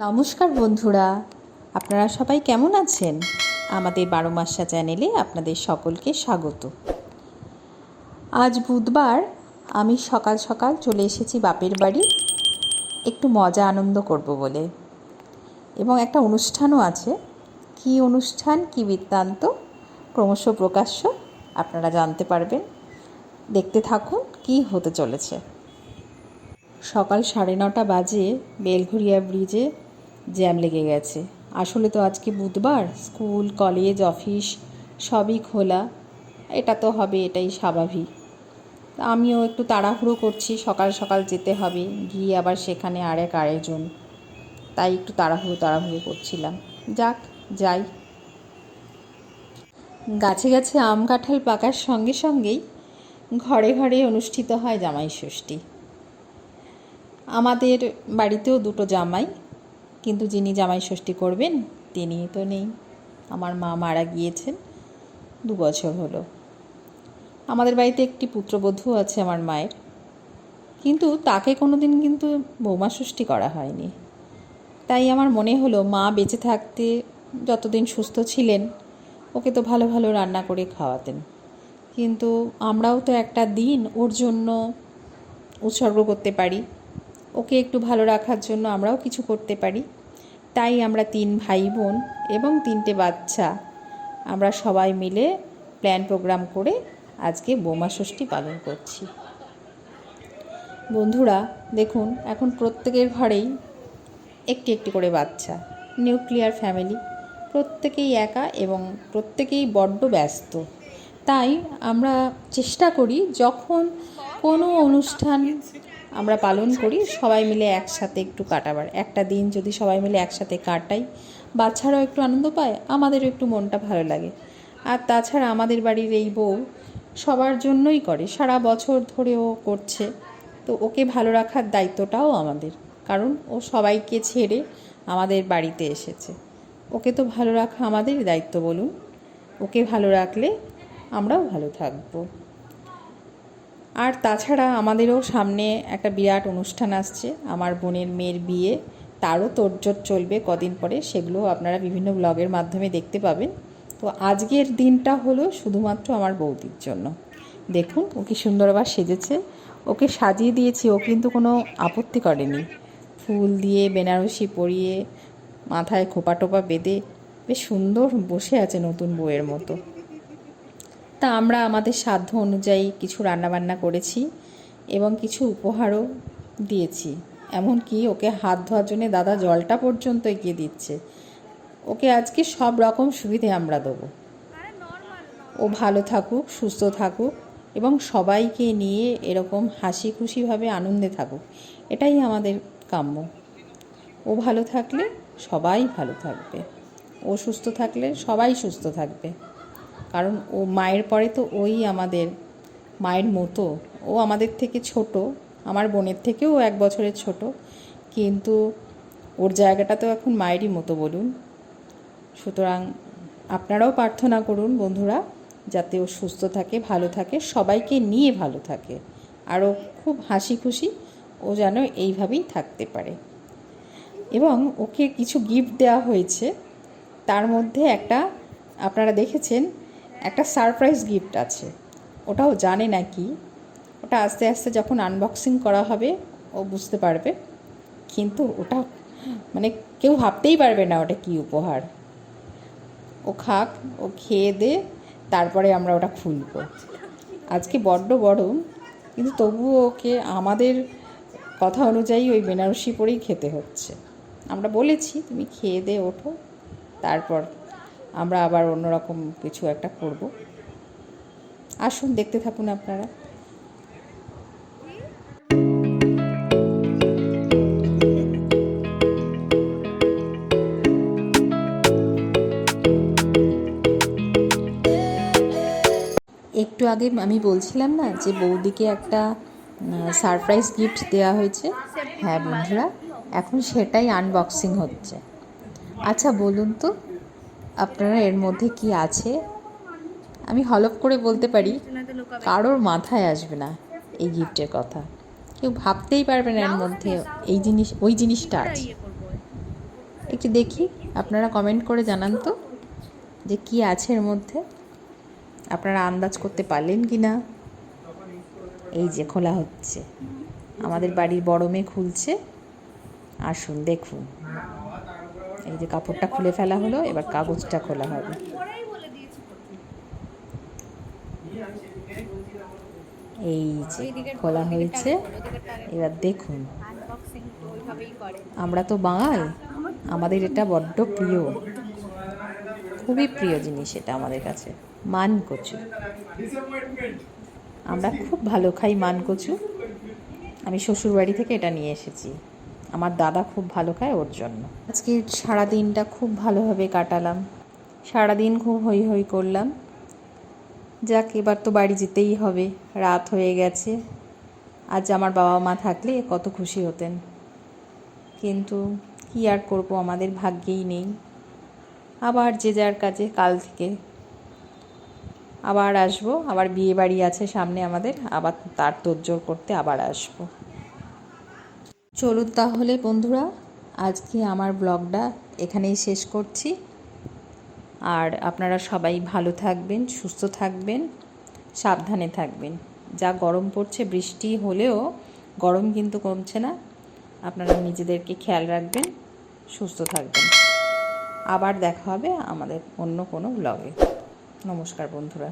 নমস্কার বন্ধুরা, আপনারা সবাই কেমন আছেন? আমাদের বারো মাসা চ্যানেলে আপনাদের সকলকে স্বাগত। আজ বুধবার আমি সকাল সকাল চলে এসেছি বাপের বাড়ি। একটু মজা আনন্দ করব বলে। এবং একটা অনুষ্ঠানও আছে। কি অনুষ্ঠান, কি বৃত্তান্ত, ক্রমশ প্রকাশ্য, আপনারা জানতে পারবেন। দেখতে থাকুন কি হতে চলেছে। সকাল সাড়ে নটা বাজে বেলঘরিয়া ব্রিজে জ্যাম লেগে গেছে। আসলে তো আজকে বুধবার, স্কুল, কলেজ, অফিস সবই খোলা। এটা তো হবে, এটাই স্বাভাবিক। আমিও একটু তাড়াহুড়ো করছি, সকাল সকাল যেতে হবে। গিয়ে আবার সেখানে আর এক আয়োজন তাই একটু তাড়াহুড়ো তাড়াহুড়ো করছিলাম। যাক, যাই। গাছে গাছে আম কাঁঠাল পাকার সঙ্গে সঙ্গেই ঘরে ঘরে অনুষ্ঠিত হয় জামাই ষষ্ঠী। আমাদের বাড়িতেও দুটো জামাই। কিন্তু যিনি জামাই ষষ্ঠী করবেন, তিনি তো নেই। আমার মা মারা গিয়েছেন, দু বছর হলো। আমাদের বাড়িতে একটি পুত্রবধূ আছে আমার মায়ের। কিন্তু তাকে কোনো দিন কিন্তু বৌমা ষষ্ঠী করা হয়নি। তাই আমার মনে হলো, মা বেঁচে থাকতে যতদিন সুস্থ ছিলেন, ওকে তো ভালো ভালো রান্না করে খাওয়াতেন। কিন্তু আমরাও তো একটা দিন ওর জন্য উৎসর্গ করতে পারি। ওকে একটু ভালো রাখার জন্য আমরাও কিছু করতে পারি। তাই আমরা তিন ভাই বোন এবং তিনটে বাচ্চা। আমরা সবাই মিলে প্ল্যান প্রোগ্রাম করে আজকে বোমা ষষ্ঠী পালন করছি। বন্ধুরা, দেখুন, এখন প্রত্যেকের ঘরেই একটি একটি করে বাচ্চা। Nuclear family. প্রত্যেকেই একা এবং প্রত্যেকেই বড্ড ব্যস্ত। তাই আমরা চেষ্টা করি যখন কোনো অনুষ্ঠান আমরা পালন করি, সবাই মিলে একসাথে একটু কাটাবার। একটা দিন যদি সবাই মিলে একসাথে কাটাই, বাচ্চারাও একটু আনন্দ পায়, আমাদেরও একটু মনটা ভালো লাগে। আর তাছাড়া আমাদের বাড়ির এই বউ সবার জন্যই করে, সারা বছর ধরে ও করছে। তো ওকে ভালো রাখার দায়িত্বটাও আমাদের, কারণ ও সবাইকে ছেড়ে আমাদের বাড়িতে এসেছে। ওকে তো ভালো রাখা আমাদেরই দায়িত্ব বলুন, ওকে ভালো রাখলে আমরাও ভালো থাকব। আর তাছাড়া আমাদেরও সামনে একটা বিরাট অনুষ্ঠান আসছে। আমার বোনের মেয়ের বিয়ে, তারও তোড়জোড় চলবে কদিন পরে, সেগুলো আপনারা বিভিন্ন ব্লগের মাধ্যমে দেখতে পাবেন। তো আজকের দিনটা হলো শুধুমাত্র আমার বৌদির জন্য। দেখুন, ও কি সুন্দর আবার সেজেছে। ওকে সাজিয়ে দিয়েছি, ও কিন্তু কোনো আপত্তি করেনি। ফুল দিয়ে বেনারসি পরিয়ে, মাথায় খোপা টোপা বেঁধে, বেশ সুন্দর বসে আছে নতুন বউয়ের মতো। তা আমরা আমাদের সাধ্য অনুযায়ী কিছু রান্নাবান্না করেছি এবং কিছু উপহারও দিয়েছি। এমনকি ওকে হাত ধোয়ার জন্য দাদা জলটা পর্যন্ত এগিয়ে দিচ্ছে। ওকে আজকে সব রকম সুবিধে আমরা দেবো। ও ভালো থাকুক, সুস্থ থাকুক এবং সবাইকে নিয়ে এরকম হাসি খুশিভাবে আনন্দে থাকুক। এটাই আমাদের কাম্য। ও ভালো থাকলে সবাই ভালো থাকবে। ও সুস্থ থাকলে সবাই সুস্থ থাকবে। কারণ ও মায়ের পরে তো ওই আমাদের মায়ের মতো। ও আমাদের থেকে ছোট, আমার বোনের থেকেও এক বছরের ছোট। কিন্তু ওর জায়গাটা তো এখন মায়েরই মতো বলুন। সুতরাং আপনারাও প্রার্থনা করুন বন্ধুরা, যাতে ও সুস্থ থাকে, ভালো থাকে, সবাইকে নিয়ে ভালো থাকে। আরও খুব হাসি খুশি ও যেন এইভাবেই থাকতে পারে। এবং ওকে কিছু গিফট দেওয়া হয়েছে। তার মধ্যে একটা আপনারা দেখেছেন একটা সারপ্রাইজ গিফট আছে। ওটাও জানে না কি ওটা আস্তে আস্তে যখন আনবক্সিং করা হবে, ও বুঝতে পারবে। কিন্তু ওটা মানে কেউ ভাবতেই পারবে না ওটা কি উপহার। ও খাক, ও খেয়ে দে, তারপরে আমরা ওটা খুলব। আজকে বড্ড গরম, কিন্তু তবুও ওকে আমাদের কথা অনুযায়ী ওই বেনারসি পরেই খেতে হচ্ছে। আমরা বলেছি, তুমি খেয়ে দে, ওঠো, তারপর আমরা আবার অন্যরকম কিছু একটা করব। আসুন, দেখতে থাকুন আপনারা। একটু আগে আমি বলছিলাম না যে বৌদিকে একটা সারপ্রাইজ গিফট দেওয়া হয়েছে। হ্যাঁ বন্ধুরা, এখন সেটাই আনবক্সিং হচ্ছে। আচ্ছা বলুন তো আপনারা এর মধ্যে কি আছে? আমি হলপ করে বলতে পারি কারোর মাথায় আসবে না এই গিফটের কথা। কেউ ভাবতেই পারবে না এর মধ্যে এই জিনিস ওই জিনিসটা আছে। একটু দেখি আপনারা কমেন্ট করে জানান তো যে কি আছে এর মধ্যে? আপনারা আন্দাজ করতে পারলেন কি না? এই যে খোলা হচ্ছে। আমাদের বাড়ির বড় মেয়ে খুলছে। আসুন দেখুন। এই যে কাপড়টা খুলে ফেলা হলো, এবার কাগজটা খোলা হবে। এই যে খোলা হয়েছে, এবার দেখুন। আমরা তো বাঙাল, আমাদের এটা বড্ড প্রিয়। খুবই প্রিয় জিনিস এটা আমাদের কাছে মান কচু আমরা খুব ভালো খাই মান কচু আমি শ্বশুর বাড়ি থেকে এটা নিয়ে এসেছি। আমার দাদা খুব ভালো খায় ওর জন্য। আজকে সারা দিনটা খুব ভালোভাবে কাটালাম। সারাদিন খুব হই হই করলাম। যাক, এবার তো বাড়ি যেতেই হবে। রাত হয়ে গেছে। আজ আমার বাবা মা থাকলে কত খুশি হতেন। কিন্তু কী আর করব, আমাদের ভাগ্যেই নেই। আবার যে যার কাজে কাল থেকে। আবার আসব, আবার বিয়ে বাড়ি আছে সামনে আমাদের, আবার তার তোড়জোড় করতে আবার আসব। চলুন তাহলে বন্ধুরা, আজকে আমার ব্লগটা এখানেই শেষ করছি। আর আপনারা সবাই ভালো থাকবেন, সুস্থ থাকবেন, সাবধানে থাকবেন। যা গরম পড়ছে, বৃষ্টি হলেও গরম কিন্তু কমছে না। আপনারা নিজেদেরকে খেয়াল রাখবেন, সুস্থ থাকবেন। আবার দেখা হবে আমাদের অন্য কোনো ব্লগে। নমস্কার বন্ধুরা।